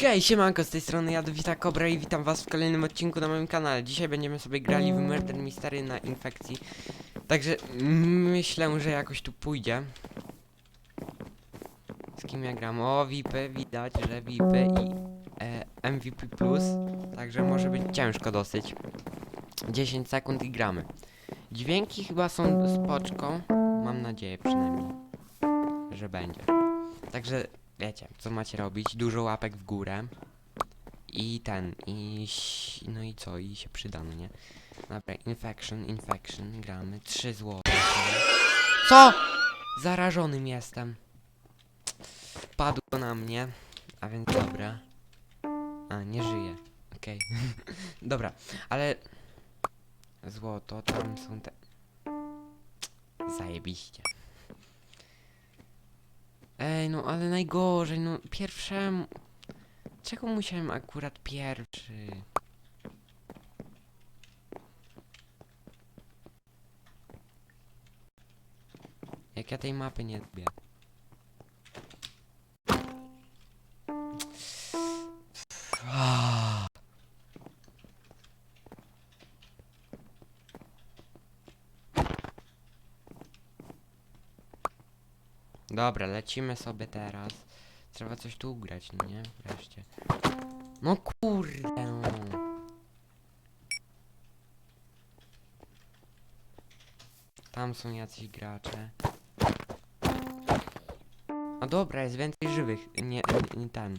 Hej, siemanko, z tej strony Jadowita Kobra i witam was w kolejnym odcinku na moim kanale. Dzisiaj będziemy sobie grali w Murder Mystery na infekcji. Także myślę, że jakoś tu pójdzie. Z kim ja gram? O, VIPy, widać, że VIPy i e, MVP+. Także może być ciężko dosyć. 10 sekund i gramy. Dźwięki chyba są spoczko. Mam nadzieję przynajmniej, że będzie. Także wiecie, co macie robić, dużo łapek w górę i ten, i no i co, i się przyda, no nie? Dobra, infection, infection, gramy, 3 złote. Co? Zarażonym jestem. Padło na mnie, a więc dobra. A, nie żyje, okej. dobra, ale złoto, tam są te... Zajebiście. Ej, no ale najgorzej, no pierwszemu... Czego musiałem akurat pierwszy? Jak ja tej mapy nie lubię. Dobra, lecimy sobie teraz. Trzeba coś tu ugrać, no nie? Wreszcie. No kurde, no. Tam są jacyś gracze. A dobra, jest więcej żywych. Nie, nie, nie ten.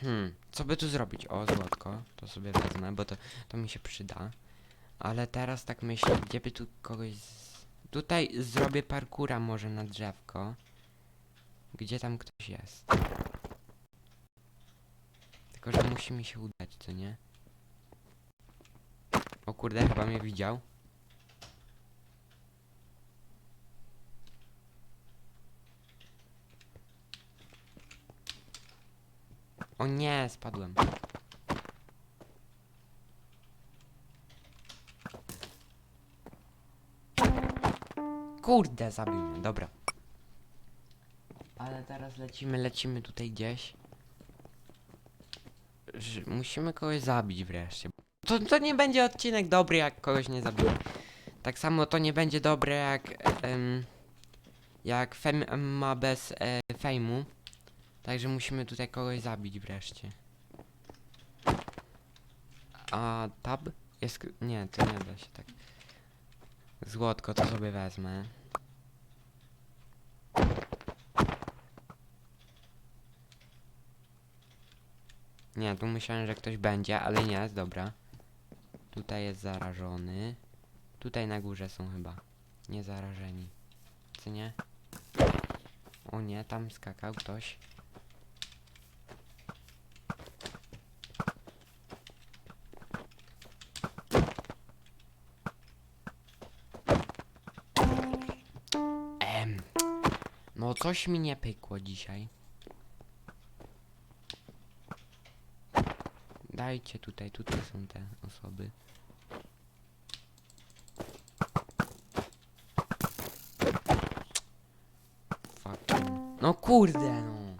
Hmm, co by tu zrobić? O, złotko, to sobie wezmę, bo to, to mi się przyda. Ale teraz tak myślę, gdzie by tu kogoś... Z... Tutaj zrobię parkura może na drzewko. Gdzie tam ktoś jest. Tylko, że musi mi się udać, co nie? O kurde, chyba mnie widział. O nie, spadłem. Kurde, zabił mnie, dobra. Ale teraz lecimy, lecimy tutaj gdzieś. Musimy kogoś zabić wreszcie. To, to nie będzie odcinek dobry, jak kogoś nie zabijemy. Tak samo to nie będzie dobre, jak... em, jak Fem ma bez e, fejmu. Także musimy tutaj kogoś zabić wreszcie. A tab? Jest... Nie, to nie da się tak. Złotko to sobie wezmę. Nie, tu myślałem, że ktoś będzie, ale nie jest, dobra. Tutaj jest zarażony. Tutaj na górze są chyba. Nie zarażeni. Co nie? O nie, tam skakał ktoś. Coś mi nie pykło dzisiaj. Dajcie tutaj, tutaj są te osoby. Fucking. No kurde no.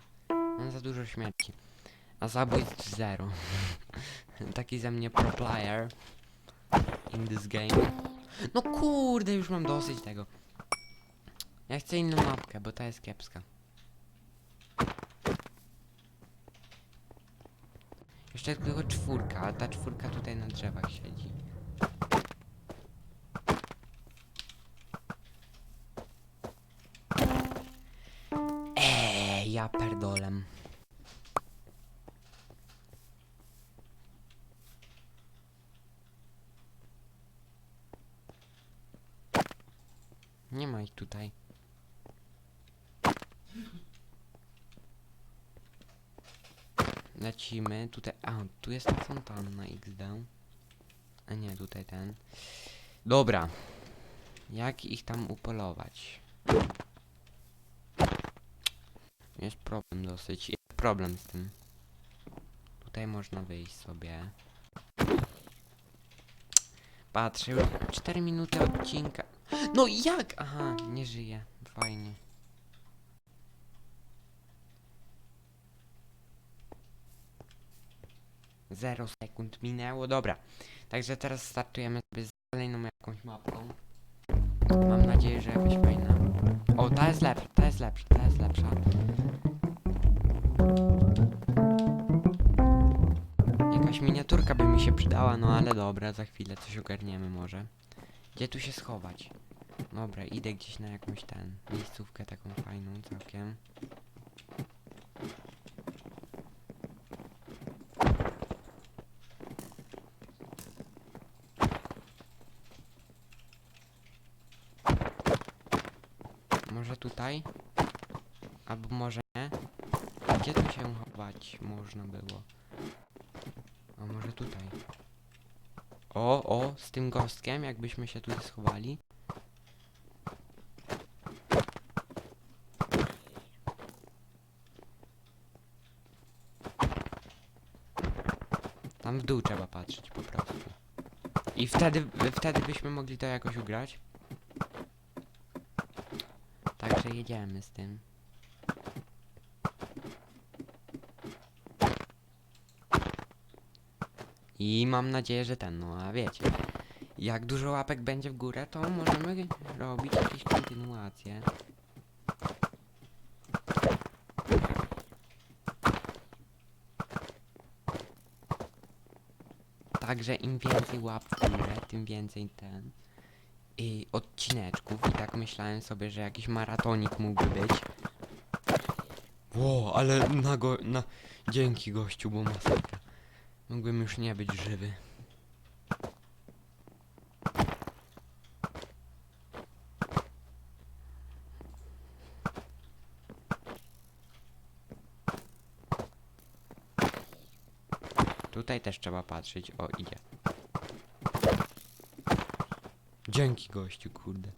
Mam za dużo śmierci. A zabójstw zero. Taki ze mnie pro player. In this game. No kurde, już mam dosyć tego. Ja chcę inną mapkę, bo ta jest kiepska. Jeszcze tylko czwórka, a ta czwórka tutaj na drzewach siedzi. Eee, ja perdolem. Nie ma ich tutaj. Lecimy, tutaj, a, tu jest ta fontanna XD. A nie, tutaj ten. Dobra. Jak ich tam upolować? Jest problem dosyć, jest problem z tym. Tutaj można wyjść sobie. patrzę, już 4 minuty odcinka. No jak? Aha, nie żyje. Fajnie. Zero sekund minęło, dobra. Także teraz startujemy sobie z kolejną jakąś mapką. Mam nadzieję, że jakaś fajna. O, ta jest lepsza, ta jest lepsza, ta jest lepsza. Jakaś miniaturka by mi się przydała, no ale dobra, za chwilę coś ogarniemy może. Gdzie tu się schować? Dobra, idę gdzieś na jakąś ten miejscówkę taką fajną całkiem. Może tutaj? Albo może nie? Gdzie tu się chować można było? A może tutaj? O, o, z tym gostkiem, jakbyśmy się tutaj schowali. Tam w dół trzeba patrzeć po prostu. I wtedy, wtedy byśmy mogli to jakoś ugrać. Także jedziemy z tym. I mam nadzieję, że ten, no a wiecie. Jak dużo łapek będzie w górę, to możemy robić jakieś kontynuacje. Także im więcej łap w górę, tym więcej ten i odcineczków i tak myślałem sobie, że jakiś maratonik mógłby być. Ło, ale na go, na... Dzięki gościu, bo masakra. Mógłbym już nie być żywy. Tutaj też trzeba patrzeć. O, idzie. Dzięki gościu, kurde.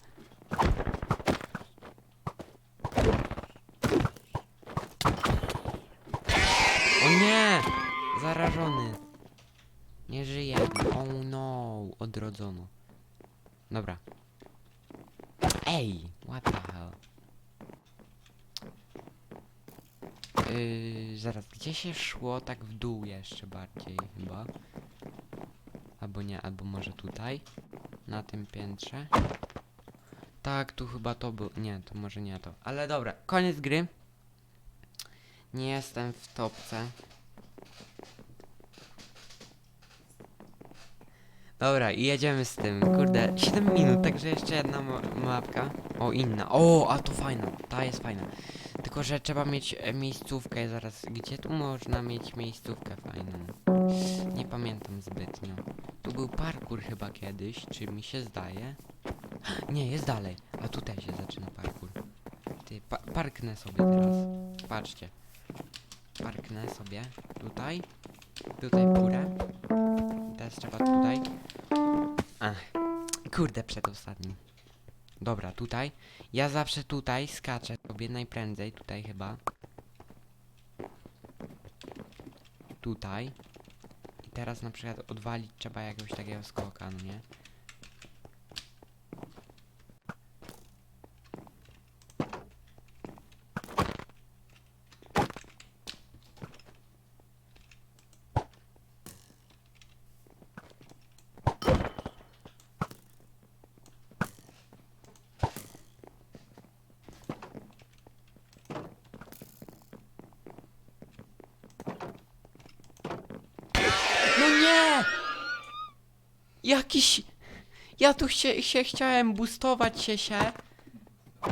O nie! Zarażony. Nie żyje. Oh no. Odrodzono. Dobra. Ej! What the hell? Yy, zaraz, gdzie się szło tak w dół jeszcze bardziej chyba? Albo nie, albo może tutaj? Na tym piętrze? Tak, tu chyba to był. Nie, to może nie to. Ale dobra, koniec gry. Nie jestem w topce. Dobra, i jedziemy z tym. Kurde, 7 minut, także jeszcze jedna ma mapka. O, inna. O, a to fajna. Ta jest fajna. Tylko, że trzeba mieć e, miejscówkę zaraz. Gdzie tu można mieć miejscówkę fajną? Nie pamiętam zbytnio. Tu był parkour chyba kiedyś, czy mi się zdaje? Nie, jest dalej. A tutaj się zaczyna parkour. Ty, pa parknę sobie teraz. Patrzcie. Parknę sobie. Tutaj. Tutaj górę. Teraz trzeba tutaj. Ach. Kurde, przedostatni. Dobra, tutaj. Ja zawsze tutaj skaczę sobie najprędzej. Tutaj chyba. Tutaj. Teraz na przykład odwalić trzeba jakiegoś takiego skoka, no nie? No nie! Jakiś... Ja tu się, się chciałem boostować się się.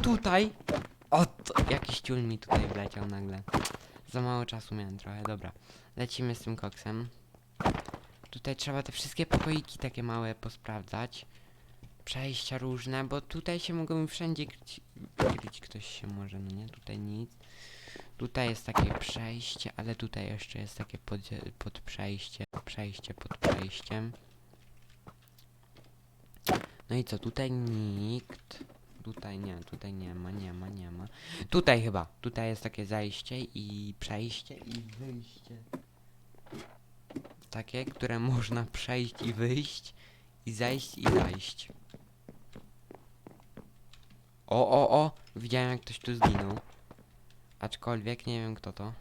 Tutaj. O, to, jakiś ciul mi tutaj wleciał nagle. Za mało czasu miałem trochę, dobra. Lecimy z tym koksem. Tutaj trzeba te wszystkie pokoiki takie małe posprawdzać. Przejścia różne, bo tutaj się mogą wszędzie kryć, kryć ktoś się może, no nie? Tutaj nic. Tutaj jest takie przejście, ale tutaj jeszcze jest takie pod, pod przejście, przejście pod przejściem. No i co, tutaj nikt. Tutaj nie, tutaj nie ma, nie ma, nie ma. Tutaj chyba, tutaj jest takie zajście i przejście i wyjście. Takie, które można przejść i wyjść. i zejść i zajść. O, o, o! Widziałem jak ktoś tu zginął. Aczkolwiek nie wiem kto to.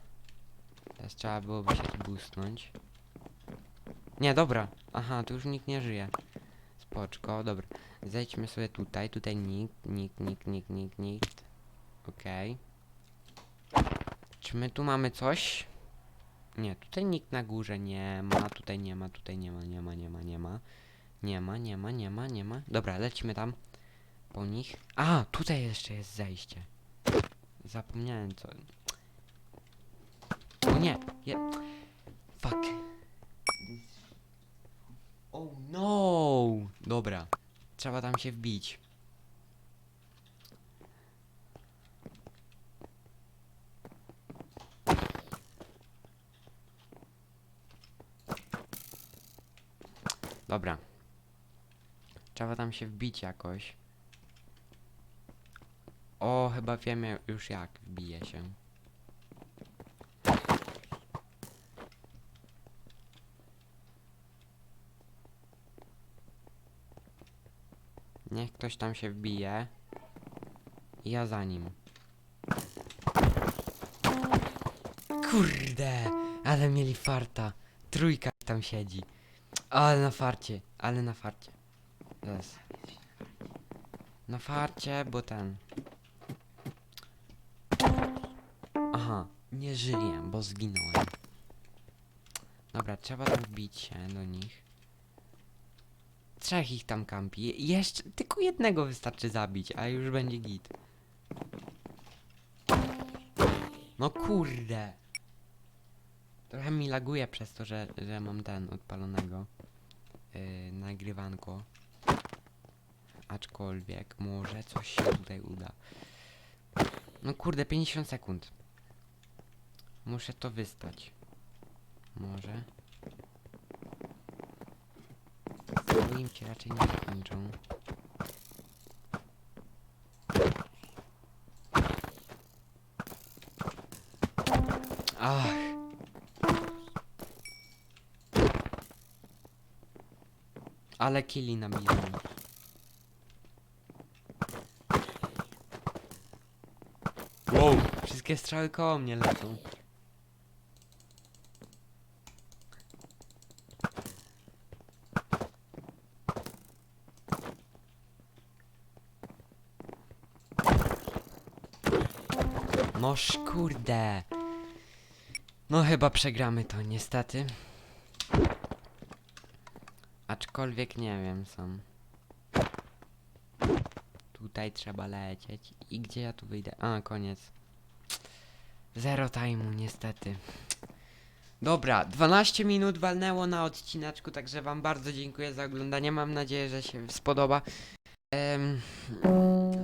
Teraz trzeba byłoby się tu boostnąć. Nie, dobra. Aha, tu już nikt nie żyje. Spoczko, dobra. Zejdźmy sobie tutaj. Tutaj nikt, nikt, nikt, nikt, nikt, nikt. Okej. Czy my tu mamy coś? Nie, tutaj nikt na górze nie ma, tutaj nie ma, tutaj nie ma, nie ma, nie ma, nie ma. Nie ma, nie ma, nie ma, nie ma. Dobra, lecimy tam. Po nich. A, tutaj jeszcze jest zejście. Zapomniałem co. O nie, je... Fuck. Oh no! Dobra. Trzeba tam się wbić. Dobra. Trzeba tam się wbić jakoś. O, chyba wiem ja- już jak wbije się. Ktoś tam się wbije. I ja za nim. Kurde, ale mieli farta. Trójka tam siedzi. Ale na farcie, ale na farcie. Zaraz. Na farcie, bo ten. Aha, nie żyję, bo zginąłem. Dobra, trzeba tam wbić się do nich. Trzech ich tam kampi. Je- Jeszcze tylko jednego wystarczy zabić, a już będzie git. No kurde. Trochę mi laguje przez to, że, że mam ten odpalonego yy, nagrywanko. Aczkolwiek może coś się tutaj uda. No kurde, 50 sekund. Muszę to wystać. Może. Moim cię raczej nie zakończą. Ach. Ale killi nabijałem. Wow, wszystkie strzały koło mnie lecą. Noż kurde. No chyba przegramy to niestety. Aczkolwiek nie wiem sam. Tutaj trzeba lecieć. I gdzie ja tu wyjdę? A, koniec. Zero time'u niestety. Dobra, 12 minut walnęło na odcineczku, także wam bardzo dziękuję za oglądanie. Mam nadzieję, że się spodoba. Em,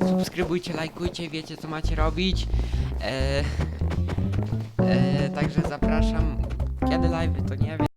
subskrybujcie, lajkujcie, wiecie co macie robić. E, e, także zapraszam. Kiedy live, to nie wiem.